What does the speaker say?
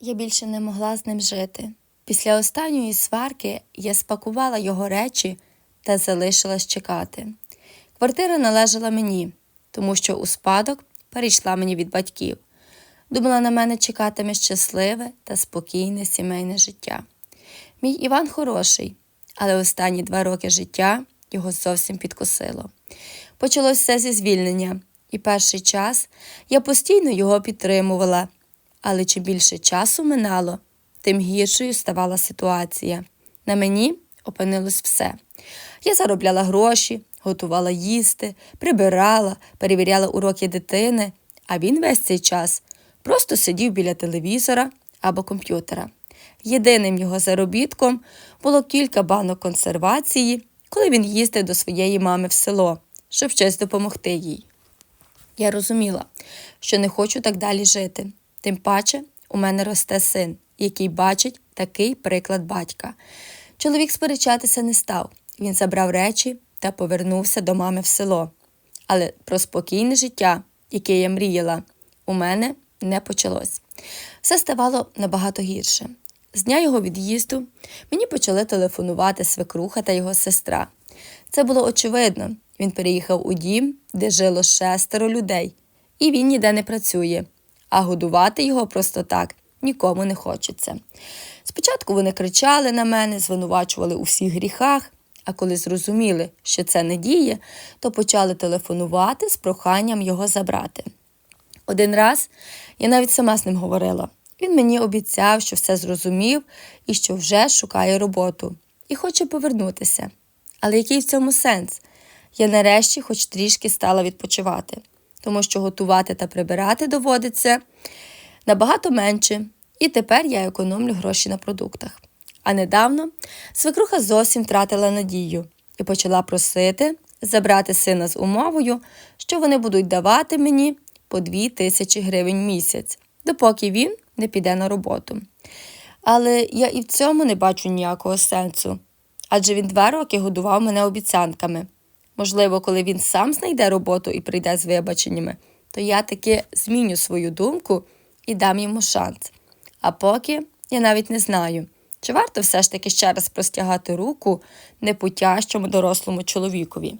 Я більше не могла з ним жити. Після останньої сварки я спакувала його речі та залишилась чекати. Квартира належала мені, тому що у спадок перейшла мені від батьків. Думала, на мене чекатиме щасливе та спокійне сімейне життя. Мій Іван хороший, але останні два роки життя його зовсім підкосило. Почалось все зі звільнення, і перший час я постійно його підтримувала. Але чим більше часу минало, тим гіршою ставала ситуація. На мені опинилось все. Я заробляла гроші, готувала їсти, прибирала, перевіряла уроки дитини, а він весь цей час просто сидів біля телевізора або комп'ютера. Єдиним його заробітком було кілька банок консервації, коли він їздив до своєї мами в село, щоб щось допомогти їй. Я розуміла, що не хочу так далі жити. Тим паче, у мене росте син, який бачить такий приклад батька. Чоловік сперечатися не став. Він забрав речі та повернувся до мами в село. Але про спокійне життя, яке я мріяла, у мене не почалось. Все ставало набагато гірше. З дня його від'їзду мені почали телефонувати свекруха та його сестра. Це було очевидно. Він переїхав у дім, де жило шестеро людей, і він ніде не працює, а годувати його просто так нікому не хочеться. Спочатку вони кричали на мене, звинувачували у всіх гріхах, а коли зрозуміли, що це не діє, то почали телефонувати з проханням його забрати. Один раз я навіть сама з ним говорила. Він мені обіцяв, що все зрозумів і що вже шукає роботу і хоче повернутися. Але який в цьому сенс? Я нарешті хоч трішки стала відпочивати, тому що готувати та прибирати доводиться набагато менше, і тепер я економлю гроші на продуктах. А недавно свекруха зовсім втратила надію і почала просити забрати сина з умовою, що вони будуть давати мені по дві тисячі гривень місяць, допоки він не піде на роботу. Але я і в цьому не бачу ніякого сенсу, адже він два роки годував мене обіцянками. Можливо, коли він сам знайде роботу і прийде з вибаченнями, то я таки зміню свою думку і дам йому шанс. А поки я навіть не знаю, чи варто все ж таки ще раз простягати руку непутящому дорослому чоловікові.